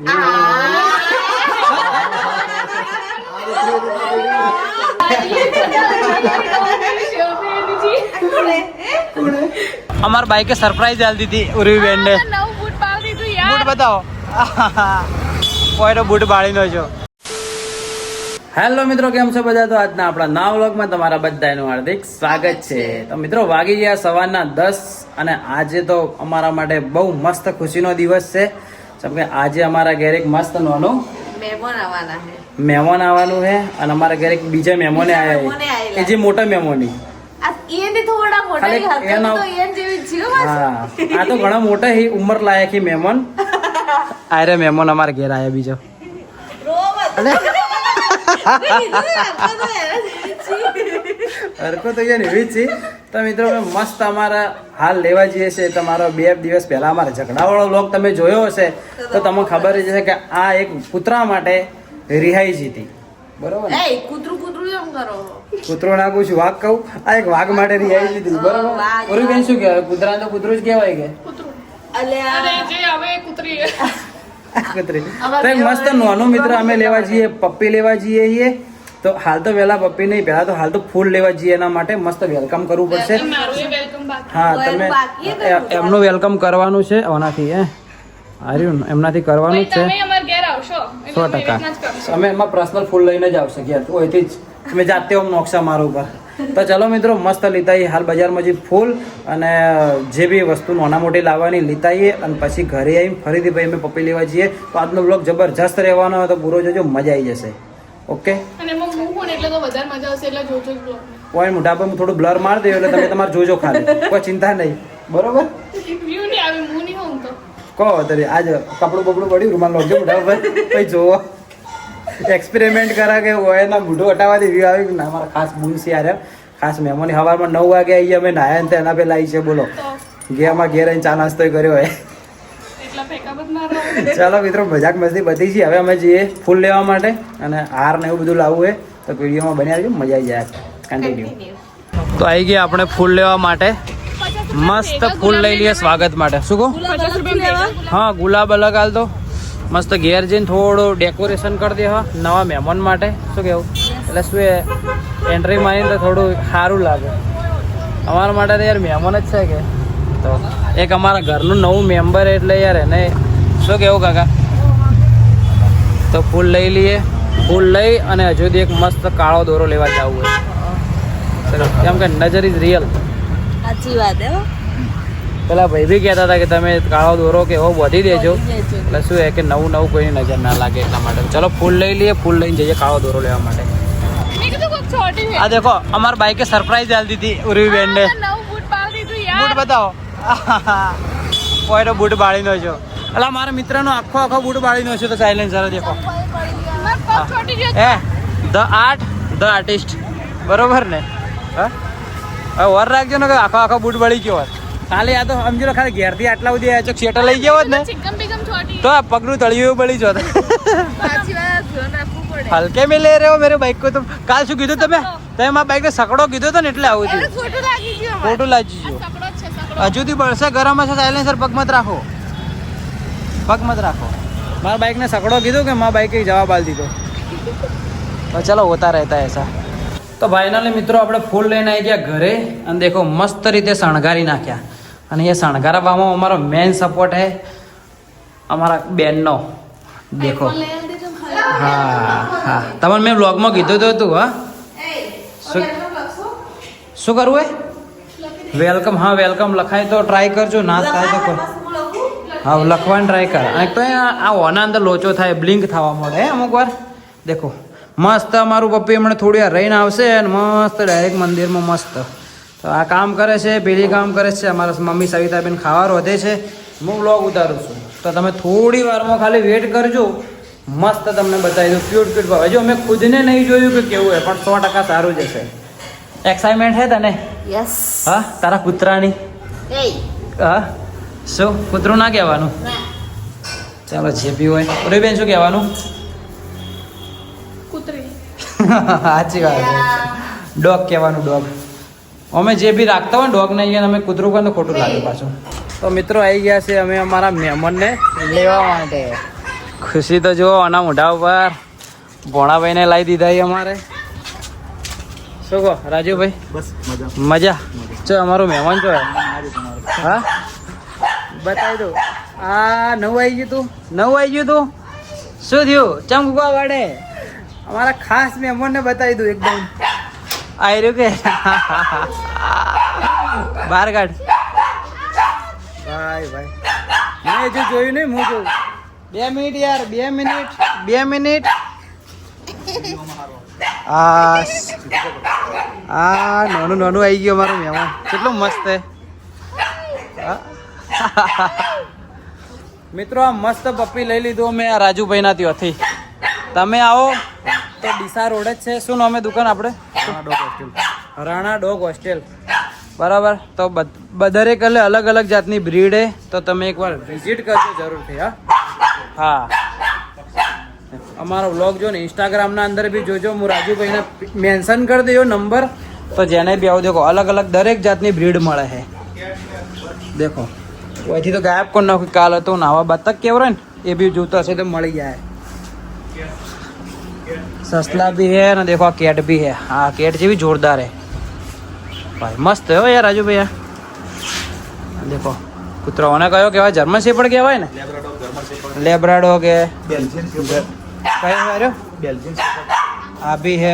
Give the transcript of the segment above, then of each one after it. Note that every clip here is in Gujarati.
અમાર બાઈકે સરપ્રાઈઝ આલ દીધી ઉર્વી બેનને. ને બૂટ બતાવો. કોઈનો બૂટ બાળીનો છો. હેલો મિત્રો કેમ છો બધા? તો આજના આપણા નવા વ્લોગમાં તમારા બધાનું હાર્દિક સ્વાગત છે. તો મિત્રો વાગી ગયા સવારના દસ અને આજે તો અમારા માટે બહુ મસ્ત ખુશીનો દિવસ છે. જેમ કે આજે અમારા ઘેર એક મસ્ત નાનું મહેમાન આવવાના છે. અને અમારા ઘેર એક બીજા મહેમાને આવ્યા કે જે મોટા મહેમાની. આ તો ઘણા મોટા ઉંમર લાયક મહેમાન. આરે મહેમાન અમારા ઘેર આવ્યા બીજો. હરકો તો યાર એવી જ છે. તો મિત્રો અમે મસ્ત અમારા હાલ લેવા જઈએ છે તમારો બે દિવસ પહેલા અમારા ઝઘડાવાળો લોક તમે જોયો હશે. તો તમને ખબર જ છે કે આ એક કૂતરા માટે રિહાઈ જીતી. બરોબર કૂતરું કૂતરું એમ કરો. કૂતરો નાખું છું વાઘ કહું? આ એક વાઘ માટે રિહાઈ જીતી. બરાબર. ઓરી બેન શું કહેવાય કૂતરા તો કૂતરું જ કહેવાય કે. અલ્યા અરે જે હવે કૂતરી કૂતરી. તો એક મસ્ત નાનું મિત્ર અમે લેવા જઈએ પપ્પી લેવા જઈએ છીએ. તો હાલ તો વહેલા પપ્પી નહીં પહેલા તો હાલ તો ફૂલ લેવા જઈએ એના માટે મસ્ત વેલકમ કરવું પડશે. મારું એ વેલકમ બાકી. હા તમે એમનું વેલકમ કરવાનું છે ઓનાથી હે? હાર્યું એમનાથી કરવાનું જ છે. તમે અમાર ઘેર આવશો એટલે સો ટકા. રીતના જ કરશું. અમે એમાં પર્સનલ ફૂલ લઈને જ આવશે ઘેર. ઓયથી જ. અમે જાતે આમ નોકશા મારો ઉપર. તો ચલો મિત્રો મસ્ત લીતાઈએ હાલ બજારમાં જે ફૂલ અને જે બી વસ્તુ નાના મોટી લાવવાની લીતાઈએ અને પછી ઘરે આવીને ફરીથી ભાઈ અમે પપ્પી લેવા જઈએ. તો આજનો બ્લોગ જબરજસ્ત રહેવાનો હોય તો પૂરો જોજો મજા આવી જશે. ઓકે અને એમાં હું પણ એટલે તો વધારે મજા આવશે એટલે જોજો બ્લોગ કોઈ મોઢા પર થોડું બ્લર માર દે એટલે તમે તમારે જોજો ખાલી. કોઈ ચિંતા નહીં. બરોબર? વ્યૂ નહીં આવે હું નહીં હોઉં તો. કહો તરી આજ કપડું બપડું પડ્યું રૂમાલ લોજો મોઢા પર પછી જોવો. એક્સપેરિમેન્ટ કરા કે હોય ના મોઢું હટાવવાથી વ્યૂ આવી ના મારા ખાસ બૂન છે યાર. ખાસ મહેમાની સવારમાં નવ વાગે આવીએ અમે નાયા ને એના પહેલાં આવી છે બોલો. ઘેરમાં ઘેર આવીને ચા નાસ્તો કર્યો હોય એટલા ફેંકા બધ મારો ચાલો મિત્રો મજાક મસ્તી બધી છે હવે અમે જઈએ ફૂલ લેવા માટે અને હાર ને એવું બધું લાવવું હોય તો વિડીયોમાં બની આવજો મજા આવી જાય. કન્ટિન્યુ તો આવી ગયા આપણે ફૂલ લેવા માટે. મસ્ત ફૂલ લઈ લઈએ સ્વાગત માટે. શું કહો? હા ગુલાબ અલગ હાલ તો મસ્ત ઘેર જઈને થોડું ડેકોરેશન કરી દે હા. નવા મહેમાન માટે. શું કેવું એટલે શું એ એન્ટ્રી મારીને તો થોડું સારું લાગે. અમારા માટે તો યાર મહેમાન જ છે કે. તો એક અમારા ઘરનું નવું મેમ્બર એટલે યાર એને શું કેવું કાકા? તો ફૂલ લઈ લઈએ. ફૂલ લઈ અને હજુ એક મસ્ત કાળો દોરો લેવા જવું હોય. ચલો કેમ કે નજર ઇઝ રિયલ. સાચી વાત હે પેલા ભાઈ બી કહેતા હતા કે તમે કાળો દોરો કે એવો વધી દેજો. એટલે શું હે કે નવું નવું કોઈની નજર ના લાગે એટલા માટે. ચલો ફૂલ લઈ લઈએ ફૂલ લઈને જઈએ કાળો દોરો લેવા માટે. આ દેખો અમાર બાઈકે સરપ્રાઈઝ આલી દીધી ઉર્વી બેન ને બૂટ બતાવો. કોઈનો બૂટ બાળીનો છો અલા મારા મિત્રનો આખો આખો બૂટ બાળીનો છે તો સાયલેન્સ સાયલેન્સર દેખો. હે ધ આર્ટ ધ આર્ટિસ્ટ બરોબર ને? હા? ઓર રાખજો ને આખો આખો બૂટ બાળી ગયો હોત ખાલી આ તો સમજી લો ખાલી ઘેરથી આટલા બધી આ ચોક શેટર લઈ ગયો હોત ને તો આ પગનું તળિયું બળી જોત હલકે મેં લઈ રહ્યો મેરે બાઈક કો તો. કાલ શું કીધું તમે? તમે મારા બાઈક ને સકડો કીધો તો ને એટલે આવું છું ફોટો લાગી ગયો હજુ થી બળશે ગરમ હશે સાયલેન્સર પગમાં રાખો. પગ મત રાખો. મારા બાઇકને સકડો કીધું કે મારા બાઇકે જવાબ આલ દીધો. તો ચલો હોતા રહેતા એસા તો ફાઇનલી મિત્રો આપણે ફૂલ લઈને આવી ગયા ઘરે અને દેખો મસ્ત રીતે શણગારી નાખ્યા. અને એ શણગારવામાં અમારો મેઇન સપોર્ટ હે અમારા બેનનો. દેખો. હા હા. તમને મેં બ્લોગમાં કીધું તો હતું હા? શું શું કરવું એ વેલકમ હા વેલકમ લખાય તો ટ્રાય કરજો ના થાય તો કોઈ. હા લખવાનું ટ્રાય કર. અને તો આ ઓના અંદર લોચો થાય બ્લિંક થવા મળે અમુક વાર. દેખો મસ્ત અમારું પપ્પી હમણાં થોડી વાર રહીને આવશે અને મસ્ત ડાયરેક્ટ મંદિરમાં મસ્ત. તો આ કામ કરે છે પેલી કામ કરે છે અમારા મમ્મી સવિતાબેન ખાવા રોધે છે. હું બ્લોગ ઉતારું છું. તો તમે થોડી વારમાં ખાલી વેટ કરજો. મસ્ત તમને બતાવી દઉં. ક્યુટ ક્યુટ ભાવ. હજુ અમે ખુદને નહીં જોયું કે કેવું હોય પણ સો ટકા સારું જશે એક્સાઇટમેન્ટ છે તને? યસ હા તારા કૂતરાની? હા? શું? કૂતરું ના કહેવાનું? ચાલો જે બી હોય. બેન શું કહેવાનું? કૂતરી. સાચી વાત છે. ડોગ કહેવાનું ડોગ. અમે જે બી રાખતા હોય ડોગ ને અહીંયા અમે કૂતરું કરીને ખોટું લાગે પાછું. તો મિત્રો આવી ગયા છે અમે અમારા મહેમાનને લેવા માટે. ખુશી તો જુઓ આના મોઢા ઉપર. ભોણાભાઈને લાવી દીધા છે અમારે. શું કહો રાજુભાઈ? બસ મજા. મજા? ચો અમારો મહેમાન જો હા? બતાવી દો આ નવું આવી ગયું તું નવું આવી ગયું તું શું થયું ચમકવા વાડે અમારા ખાસ મહેમાનને બતાવી દઉં એકદમ આવી રહ્યું કે બહાર કાઢ ભાઈ ભાઈ મેં હજુ જોયું નહીં હું જોઉં બે મિનિટ યાર બે મિનિટ બે મિનિટ આ નાનું નાનું આવી ગયું અમારું મહેમાન કેટલું મસ્ત છે? મિત્રો આ મસ્ત પપ્પી લઈ લીધું મેં આ રાજુભાઈના ત્યાંથી તમે આવો. તો ડીસા રોડ જ છે. શું નામે દુકાન આપણે રાણા ડોગ હોસ્ટેલ. બરાબર. તો બધ- બ- દરેક અલગ અલગ જાતની બ્રીડ હે. તો તમે એકવાર વિઝિટ કરજો જરૂરથી હા. હા. અમારો વ્લોગ જો ને ઇન્સ્ટાગ્રામના અંદર બી જોજો. હું રાજુભાઈને મેન્શન કરી દેજો નંબર. તો જેને બી આવો દેખો અલગ અલગ દરેક જાતની બ્રીડ મળે છે દેખો. અહીંથી તો ગાયબ કોણ નાખ્યું કાલ હતું નાવા બતક કેવરો ને, એ બી જોતો હશે તો મળી જાય. સસલા બી હે ને દેખો કેટ બી હે. હા કેટ જેવી જોરદાર હે. ભાઈ, મસ્ત હે યાર રાજુ ભાઈ દેખો, કૂતરાઓને કયો કહેવાય? જર્મન શેપર્ડ કહેવાય ને? લેબ્રાડો કે કયો બેલ્જિયન આ બી હે.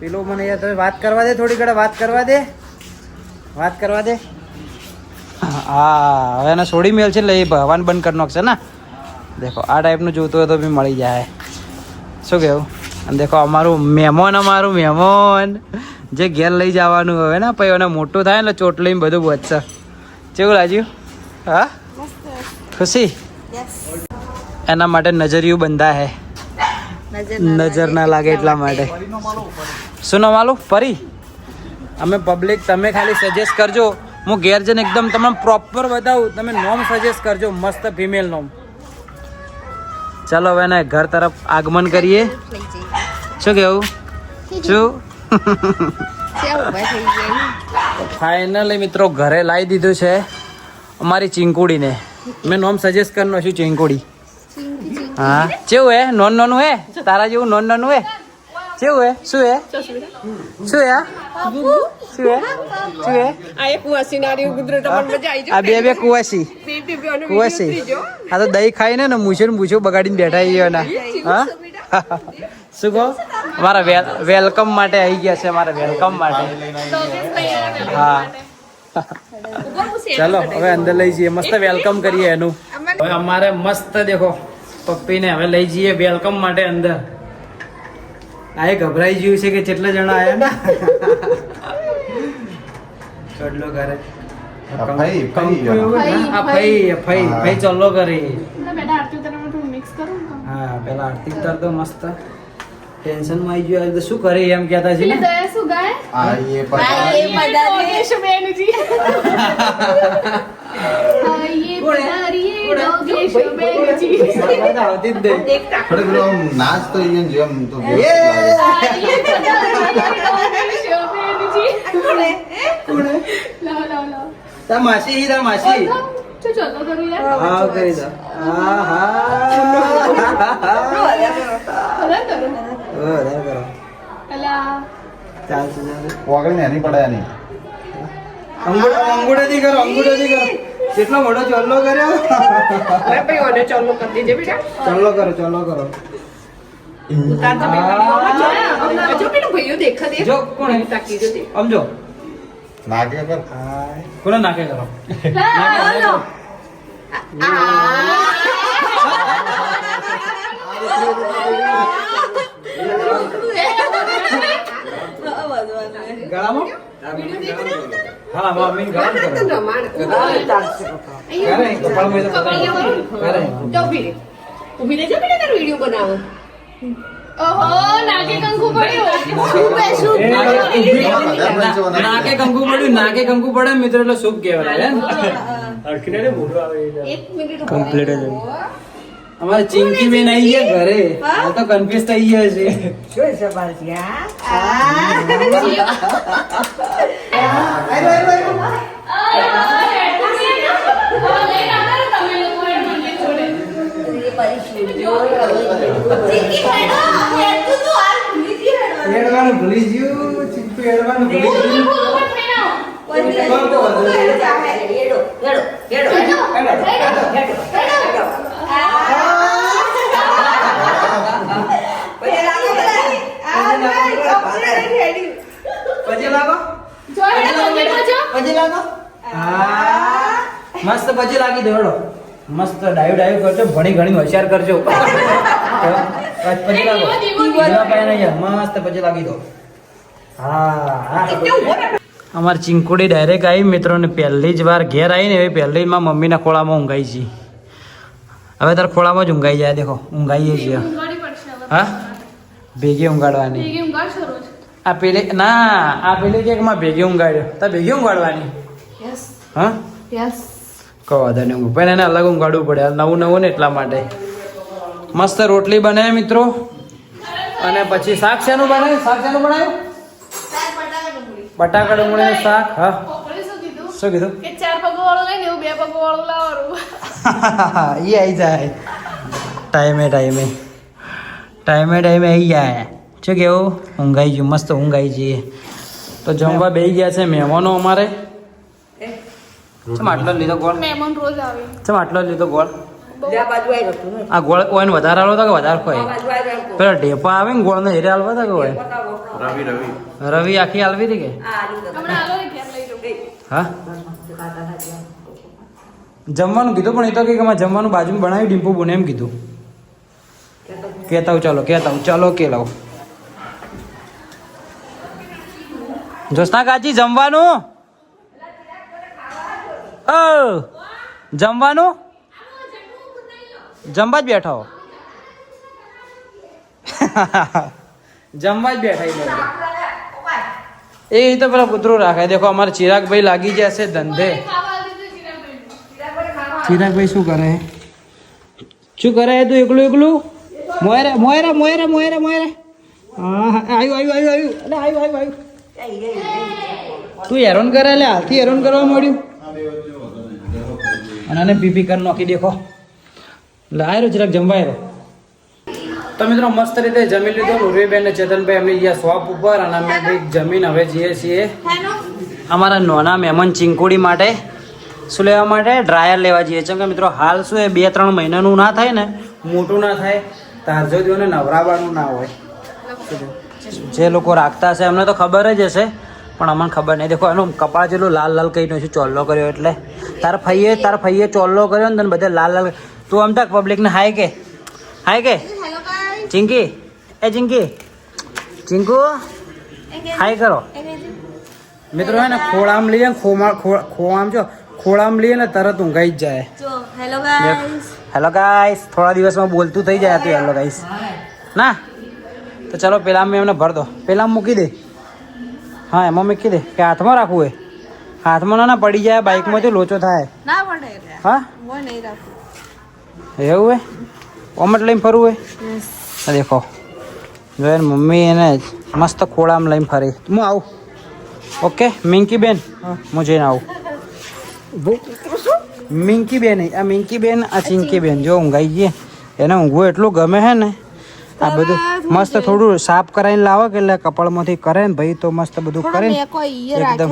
પેલું મને યાર, તમે વાત કરવા દે થોડી ઘડી વાત કરવા દે. વાત કરવા દે. હા હવે એને છોડી મેલ છે એટલે એ ભગવાન બંધ કરી નાખશે ને. દેખો આ ટાઈપનું જોતું હોય તો બી મળી જાય. શું કેવું અને દેખો અમારું મહેમાન અમારું મહેમાન. જે ઘેર લઈ જવાનું હવે ને પછી એને મોટું થાય ને એટલે ચોટ લઈને બધું વધશે. કેવું લાગ્યું? હા? ખુશી? એના માટે નજરિયું બંધા હે. નજર ના લાગે. એટલા માટે. શું નામ આલું? ફરી. અમે પબ્લિક તમે ખાલી સજેસ્ટ કરજો. હું ઘેર જઈને એકદમ તમને પ્રોપર બતાવું તમે નોમ સજેસ્ટ કરજો મસ્ત ફિમેલ નોમ ચાલો હવે એને ઘર તરફ આગમન કરીએ. શું કેવું શું? ફાઇનલી મિત્રો ઘરે લાવી દીધું છે અમારી ચીંકુડીને. મેં નોમ સજેસ્ટ કરી નાખ્યું ચીંકુડી? હા. કેવું હે? નોન નોનું હે? તારા જેવું નોન નોનું હે? કેવું હે? શું હે? શું હે? શું હે શું હે? આ એક વાસીનારી કુદરત પણ મજા આવી આ બે બે કુવાસી. કુવાસી. આ તો દહીં ખાઈને ને મૂછે ને મૂછો બગાડીને બેઠા છીએ ના હા? શું કહો? મારા વેલકમ માટે આવી ગયા છે મારા વેલકમ માટે. હા. ચાલો હવે અંદર લઈ જઈએ. મસ્ત વેલકમ કરીએ એનું. હવે અમારે મસ્ત દેખો પપ્પીને હવે લઈ જઈએ વેલકમ માટે અંદર. આ એ ગભરાઈ ગયું છે કે કેટલા જણા આયા ને? ચડલો કરે આ ફઈ, ફઈ કંકુ એવું ને? આ ફઈ ફઈ. ફઈ ચોલ્લો કરે બેટા આરતી ઉતારવા હું મિક્સ કરું હા પેલા આરતી ઉતાર તો મસ્ત. ટેન્શનમાં આવી ગયું. તો શું કરે એમ કહેતા છે ને? શું ગાય? આ એ બેનજી નાચ તો ઈયન જેમ તો તાર માસી હી તાર માસી શું ચાલો હા કરી દો હા હા અલા ચાલશે ચાલશે પોગળીને એની પડે નહીં અંગૂઠો અંગૂઠોથી કરો અંગૂઠોથી કરો કેટલો મોટો ચોલ્લો કર્યો. ભાઈ ઓને ચાલો કરી દેજે બેટા. ચોલ્લો કરો ચોલ્લો કરો. તાર તમે હા. જો પેલો ભાઈઓ દેખા દે. જો કોણ? તાકી જો. સમજો નાકે કર? ગળામાં? હા ગળામાં ઊભી બેટા તારો વીડિયો બનાવો. નાકે કંકુ પડ્યું. નાકે કંકુ પડે મિત્રો એટલે શુભ કહેવાય કમ્પ્લીટ અમારે ચિંકી બેન આવી ગયા ઘરે. હાલ તો કન્ફ્યુઝ થઈ ગયા છે. હેડવાનું ભૂલી ગયું ચીપુ હેડવાનું ભૂલી ગયું. પછી લાગો? જો એને કોમેન્ટમાં જો પછી લાગો? હા. મસ્ત પછી લાગી દો મસ્ત ડાયું ડાયું કરજો ભણી ઘણી હોશિયાર કરજો. પછી લાગો. દીવા મસ્ત પછી લાગી દો. હા હા. અમારી ચીંકુડી ડાયરેક્ટ આવી મિત્રોને પહેલી જ વાર ઘેર આવીને હવે પહેલી માં મમ્મીના ખોળામાં ઊંઘાઈ છે હવે તાર ખોળામાં જ ઊંઘાઈ જાય દેખો. ઊંઘાઈએ છીએ. હા? ભેગી ઊંઘાડવાની. ભેગી ઊંઘાડશો રોજ આ પેલી ના આ પેલી કે માં ભેગી ઊંઘાડ્યો. તો ભેગી ઊંઘાડવાની? યસ હા? યસ કહો વાંધો નહીં ઊંઘ પણ એને અલગ ઊંઘાડવું પડે. નવું નવું ને એટલા માટે. મસ્ત રોટલી બને મિત્રો. અને પછી શાક શેનું બનાવ્યું શાક શેનું બનાવ્યું? બટાકા ડુંગળીનું શાક હા. શું કીધું? શું કીધું? કે ચાર પગો વાળું લઈને એવું બે પગો વાળું લાવવાનું. એ આવી જાય. ટાઈમે ટાઈમે. ટાઈમે ટાઈમે આવી જાય. શું કેવું ઊંઘાઈ ગયું મસ્ત ઊંઘાઈ જઈએ તો જમવા બેસી ગયા છે મહેમાનો અમારે. ચમ આટલો લીધો ગોળ? મહેમાન રોજ આવે. ચમ આટલો લીધો ગોળ? આ ગોળ ઓઈને વધારે આલો તો કે વધારે આ ખોય પેલા ઢેપા આવે ને ગોળ ને હેરે હતા કે હોય? રવિ રવિ. રવિ આખી હાલવી હતી કે? હા જમવાનું કીધું પણ એ તો કે અમારે જમવાનું બાજુમાં બનાવી ડીમ્પુ બોને એમ કીધું. કહેતા હું ચાલો કહેતા ચાલો કે લાવ. જોસ્ના કાચી, જમવાનું? જમવાનું? જમવા જ બેઠો જમવા જ બેઠા. એ તો પેલા કૂતરું રાખે. દેખો, અમારે ચિરાગભાઈ લાગી જશે ધંધે. ચિરાગભાઈ શું કરે? શું કરે તું એકલું એકલું? મોયરા મોયરા મોયરા મોયરા મોયરા. હા આવ્યું આવ્યું આવ્યું આવ્યું. અલે આવ્યું આવ્યું આવ્યું. તું હેરોન કરે એટલે હાલથી હેરોન કરવા મળ્યું અને આને પીપી કરી નાખી દેખો. આવ્યો જરાક જમવાય આવ્યો તો મિત્રો, મસ્ત રીતે જમી લીધું. ઉર્વીબેન ને ચેતનભાઈ એમની ગયા શોપ ઉપર અને અમે ભાઈ જમીન હવે જઈએ છીએ અમારા નાના મહેમાન ચિંકુડી માટે. શું લેવા માટે? ડ્રાયર લેવા જઈએ. છીએ કે મિત્રો, હાલ શું એ બે ત્રણ મહિનાનું ના થાય ને, મોટું ના થાય. તારજો દીઓને નવરાવાનું ના હોય. જે લોકો રાખતા હશે એમને તો ખબર જ હશે પણ અમને ખબર નહીં. દેખો એનું કપાળ જેટલું લાલ લાલ કઈ છે ચોલ્લો કર્યો એટલે. તાર ફઈએ તાર ફઈએ ચોલ્લો કર્યો ને તને બધે લાલ લાલ તું આમ તક પબ્લિકને હાય કે? હાય કે? ચિંકી? એ ચિંકી? ચિંકુ? હાય કરો. મિત્રો હે ને ખોળામ લઈએ ને ખોમા ખોળામ જો ખોળામ લઈએ ને તરત ઊંઘાઈ જ જાય. હેલો ગાઈસ હેલો ગાઈસ થોડા દિવસમાં બોલતું થઈ જાય તું હેલો ગાઈસ ના? તો ચલો પેલા મેં એમને ભર દો. પેલા મૂકી દે. હા એમાં મૂકી દે. કે હાથમાં રાખવું હોય હાથમાં ના પડી જાય બાઇકમાં જો લોચો થાય. હા? હું એવું હે ઓમટ લઈને ફરવું હોય દેખો. જો મમ્મી એને મસ્ત ખોળામાં લઈને ફરી. હું આવું. ઓકે મિંકી બેન હું જઈને આવું. મિંકી બેન આ મિંકી બેન આ ચિંકી. બેન જો ઊંઘાઈ ગઈ. એને ઊંઘવું એટલું ગમે છે ને? આ બધું મસ્ત થોડું સાફ કરાવીને લાવો કે એટલે કપાળમાંથી કરે ને ભાઈ તો મસ્ત બધું કરે ને. એકદમ.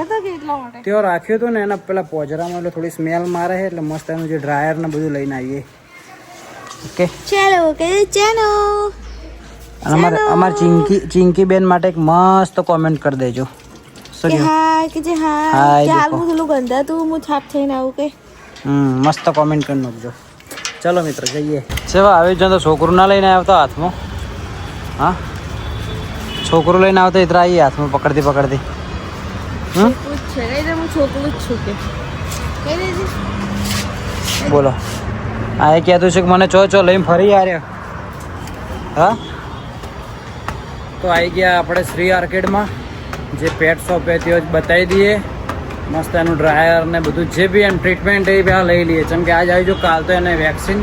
તેઓ રાખ્યો હતો ને એના પેલા પોજરામાં એટલે થોડી સ્મેલ મારે છે એટલે મસ્ત એનું જે ડ્રાયર ને બધું લઈને આવીએ. ઓકે. ચાલો ઓકે ચાલો. અમારે અમારે ચિંકી ચિંકી બેન માટે એક મસ્ત કોમેન્ટ કરી દેજો. હા કે જે હા કે થોડું તું હું છાપ થઈને આવું કે? હમ મસ્ત કોમેન્ટ કરી નાખજો. ચલો મિત્ર જઈએ. સેવા આવી જ તો છોકરું ના લઈને આવતો હાથમાં. હા છોકરું લઈને આવતો ઇતરા આવીએ હાથમાં પકડતી પકડતી હમ છોકરું જ છે કઈ દે હું છોકરું જ છું કે કઈ દેજે બોલો આ એ કહેતું છે કે મને ચો ચો લઈને ફરી આવ્યો હા તો આવી ગયા આપણે શ્રી આર્કેડમાં જે પેટ શોપ છે તે બતાવી દઈએ મસ્ત એનું ડ્રાયર ને બધું જે બી એમ ટ્રીટમેન્ટ એ બી લઈ લઈએ જેમ કે આજ આવી જો કાલ તો એને વેક્સિન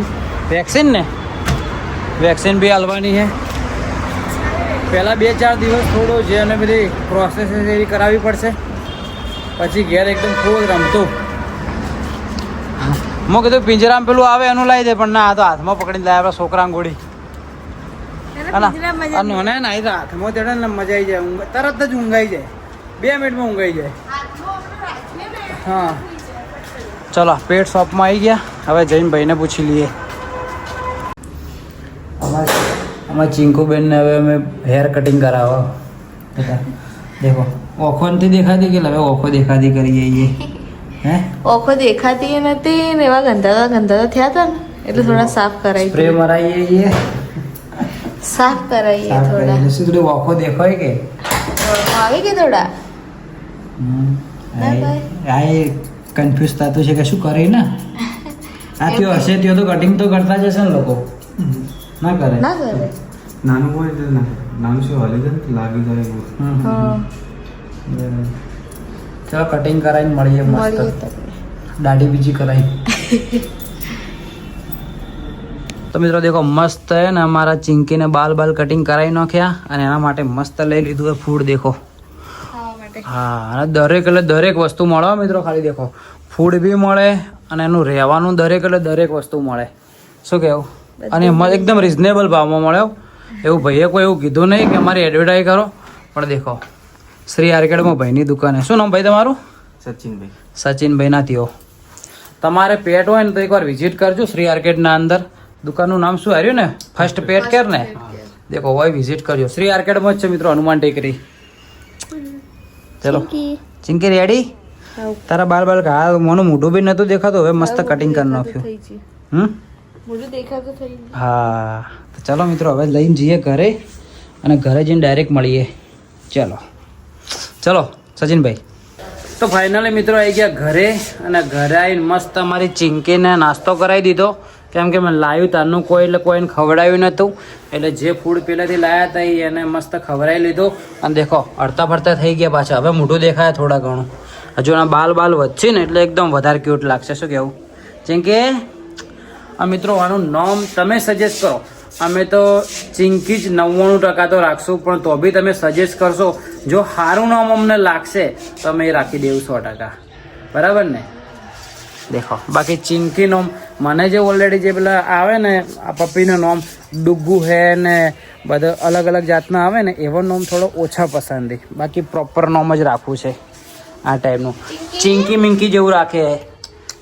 વેક્સિન ને વેક્સિન બી હાલવાની છે પહેલાં બે ચાર દિવસ થોડો જે અને બધી પ્રોસેસ એવી કરાવવી પડશે. પછી ઘેર એકદમ ફૂલ રમતું. મેં કીધું પિંજરામાં પેલું આવે એનું લાવી દે પણ ના આ તો હાથમાં પકડીને લાવ્યા આપણા છોકરા ગોળી. મને ના એ હાથમાં તેડે ને મજા આવી જાય ઊંઘ તરત જ ઊંઘાઈ જાય. બે મિનિટમાં ઊંઘાઈ જાય. હા. ચલો પેટ શોપમાં આવી ગયા. હવે જઈને ભાઈને પૂછી લઈએ. અમારા ચિંકુબેનને હવે અમે હેર કટિંગ કરાવો બધા દેખો ઓખો નથી દેખાતી કે હવે ઓખો દેખાતી કરી જઈએ હે? ઓખો દેખાતી નથી ને એવા ગંધાતા ગંધાતા થયા હતા ને એટલે થોડા સાફ કરાવી સ્પ્રે મરાઈએ છીએ સાફ કરાવીએ થોડા. શું થોડું ઓખો દેખાય કે? આવી કે થોડા? આ એ- કન્ફ્યુઝ થતું છે કે શું કરે ને? આ ત્યો હશે ત્યો તો કટિંગ તો કરતા જ હશે ને લોકો. ના કરે. ના કરે. નાનું હોય એટલે નાનું શું હલી ને લાગી જાય એવું. ચલો કટિંગ કરાવીને મળીએ મસ્ત. દાઢી બીજી કરાવી તો મિત્રો દેખો મસ્ત હે ને અમારા ચિંકીને બાલ બાલ કટિંગ કરાવી નાખ્યા અને એના માટે મસ્ત લઈ લીધું હે ફૂડ દેખો. હા અને દરેક એટલે દરેક વસ્તુ મળે મિત્રો ખાલી દેખો. ફૂડ બી મળે અને એનું રહેવાનું દરેક એટલે દરેક વસ્તુ મળે. શું કહેવું અને એમાં એકદમ રિઝનેબલ ભાવમાં મળે હો. એવું ભાઈએ કોઈ એવું કીધું નહીં કે અમારી એડવર્ટાઈઝ કરો પણ દેખો શ્રી આર્કેડમાં ભાઈની દુકાને શું નામ ભાઈ તમારું? સચિનભાઈ. સચિનભાઈ ના ત્યો તમારે પેટ હોય ને તો એકવાર વિઝિટ કરજો શ્રી આર્કેડના અંદર. દુકાનનું નામ શું આવ્યું ને? ફર્સ્ટ પેટ કેર ને? દેખો હોય વિઝિટ કરજો. શ્રી આર્કેડમાં જ છે મિત્રો હનુમાન ટેકરી. ચલો. ચિંકી. રેડી તારા બાલ બાલ હા મોનું મોઢું બી નતું દેખાતું હવે મસ્ત કટિંગ કરી નાખ્યું. હમ? મોઢું દેખાતું થઈ હા. ચલો મિત્રો, હવે લઈને જઈએ ઘરે અને ઘરે જઈને ડાયરેક્ટ મળીએ. ચાલો. ચલો, સચિનભાઈ. તો ફાઇનલી મિત્રો આવી ગયા ઘરે અને ઘરે આવીને મસ્ત અમારી ચિંકીને નાસ્તો કરાવી દીધો. કેમ કે મેં લાવ્યું તારનું કોઈ એટલે કોઈને ખવડાવ્યું નહોતું. એટલે જે ફૂડ પહેલેથી લાવ્યા હતા એને મસ્ત ખવડાવી લીધું. અને દેખો, અડતા ફરતા થઈ ગયા પાછા. હવે મોઢું દેખાય થોડા ઘણું. હજુ એના બાલ બાલ વધશે ને એટલે એકદમ વધારે ક્યુટ લાગશે. શું કહેવું ચિંકી, આ મિત્રો આનું નામ તમે સજેસ્ટ કરો. અમે તો ચિંકી જ નવ્વાણું ટકા તો રાખશું પણ તો બી તમે સજેસ્ટ કરશો જો સારું નામ અમને લાગશે તો અમે એ રાખી દેવું સો ટકા. બરાબર ને? દેખો. બાકી ચિંકી નોમ મને જે ઓલરેડી જે પેલા આવે ને આ પપ્પીનો નોમ ડુગ્ગુ હે ને બધા અલગ અલગ જાતના આવે ને એવો નોમ થોડો ઓછા પસંદ. છે બાકી પ્રોપર નોમ જ રાખવું છે આ ટાઈપનું ચિંકી મિંકી જેવું રાખે.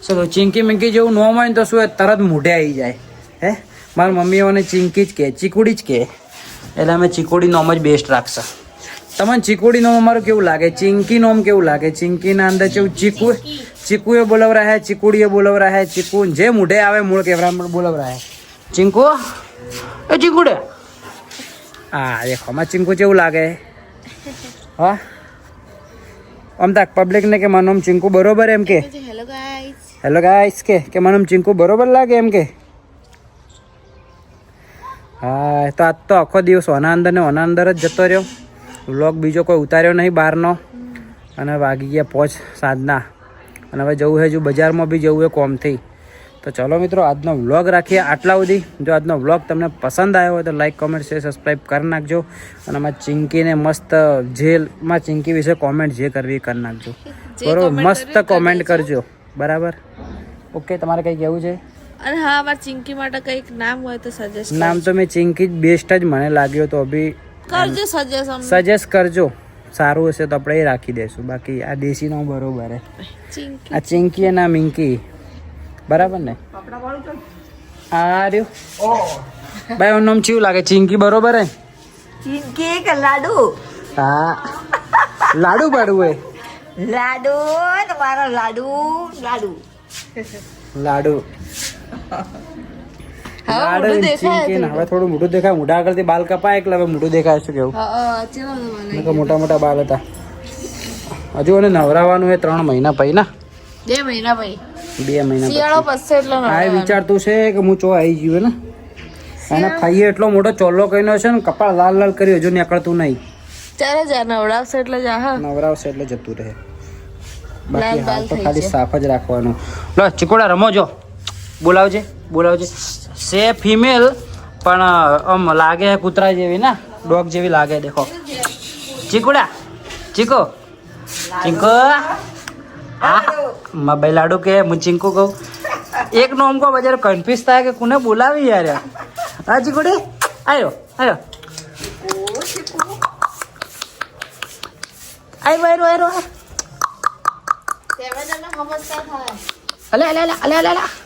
શું ચિંકી મિંકી જેવું નોમ હોય ને તો શું એ તરત મોઢે આવી જાય. હે? મારી મમ્મીઓને ચિંકી જ કહે ચીકુડી જ કહે એટલે અમે ચીકુડી નોમ જ બેસ્ટ રાખશે. તમને ચીકુડી નોમ અમારું કેવું લાગે? ચીંકી નોમ કેવું લાગે? ચીંકીના અંદર કેવું ચીકુ ચીકુએ બોલાવ બોલવરા હે ચીકુડીએ એ બોલવરા હે ચીકુ જે મૂઢે આવે મૂળ કેવરા બોલવરા હે ચીંકુ? એ ચીકુડે. હા દેખો અમારે ચીંકુ કેવું લાગે. હા? આમ તાક પબ્લિક ને કે મારું નામ ચીંકુ બરોબર એમ કે? હેલો ગાઈસ હેલો ગાઈસ કે કે મને આમ ચિંકુ બરોબર લાગે એમ કે? હા તો આજ તો આખો દિવસ ઓના અંદર ને ઓના અંદર જ જતો રહ્યો. વ્લોગ બીજો કોઈ ઉતાર્યો નહીં બહારનો. અને વાગી ગયા પહોંચ સાંજના. અને હવે જવું છે હજુ બજારમાં બી જવું છે કોમથી. તો ચલો મિત્રો આજનો વ્લોગ રાખીએ આટલા સુધી. જો આજનો વ્લોગ તમને પસંદ આવ્યો હોય તો લાઈક કોમેન્ટ શેર સબસ્ક્રાઈબ કરી નાખજો. અને આમાં ચિંકીને મસ્ત જેલમાં ચિંકી વિશે કોમેન્ટ જે કરવી કરી નાખજો. બરોબર મસ્ત કોમેન્ટ કરજો. બરાબર? ઓકે તમારે કંઈ કહેવું છે? અને હા અમારા ચિંકી માટે કંઈક નામ હોય તો સજેસ્ટ નામ તો મેં ચિંકી જ બેસ્ટ જ મને લાગ્યો તો બી કરજો સજેશન સજેસ્ટ કરજો. સારું હશે તો આપણે એ રાખી દઈશું બાકી આ દેશીનો બરોબર હે. આ ચિંકી ના મિંકી. બરાબર ને? આ રહ્યું. ભાઈ એનું નામ ચેવું લાગે? ચિંકી બરોબર હે? ચિંકી કે લાડુ? હા. લાડુ પાડવું હે લાડુ તમારો લાડુ લાડુ. લાડુ. હવે થોડું મોટું દેખાય. મોઢા આગળથી બાલ કપાય એટલે હવે મોટું દેખાય શું કેવું. મોટા મોટા બાલ હતા. હજુ એને નવરાવાનું છે ત્રણ મહિના પછી ના. બે મહિના ભાઈ બે મહિના શિયાળો પસશે એટલે આ વિચારતું છે કે હું ચો આવી ગયું ને અને ફાઈએ એટલો મોટો ચોલ્લો કહીનો છે ને કપાળ લાલ લાલ કર્યો હજુ નીકળતું નહીં. ચાલે જા નવરાવશે એટલે જા નવરાવશે એટલે જતું રહે. બાકી હાલ તો ખાલી સાફ જ રાખવાનું. લો ચીકોડા રમો જો. બોલાવજે બોલાવજે. સે ફિમેલ પણ આમ લાગે કૂતરા જેવી ના ડોગ જેવી લાગે દેખો. ચીકુડા ચીકો. ચીકો? હા? માં ભાઈ લાડુ કે હું ચીંકુ કહું. એક નો અમકો બજાર કન્ફ્યુઝ થાય કે કોને બોલાવી યાર હાજી કોડે આયો આયો. આયો આયો આયો અલે અલે અલે અલે અલે અલે.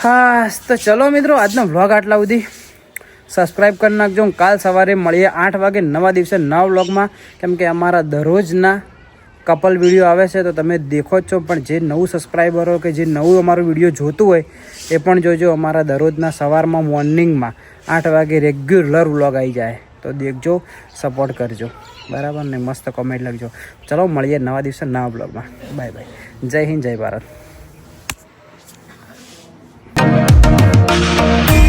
હા તો ચલો મિત્રો, આજનો વ્લોગ આટલા સુધી. સબસ્ક્રાઈબ કરી નાખજો કાલ સવારે મળીએ આઠ વાગે નવા દિવસે નવા વ્લોગમાં કેમ કે અમારા દરરોજના કપલ વીડિયો આવે છે, તો તમે દેખો જ છો. પણ જે નવું સબસ્ક્રાઈબરો કે જે નવું અમારું વીડિયો જોતું હોય, એ પણ જોજો અમારા દરરોજના સવારમાં મોર્નિંગમાં આઠ વાગે રેગ્યુલર વ્લોગ આવી જાય. તો દેખજો સપોર્ટ કરજો. બરાબર ને? મસ્ત કોમેન્ટ લખજો. ચલો મળીએ નવા દિવસે નવા બ્લોગમાં બાય બાય જય હિન્દ, જય ભારત. Thank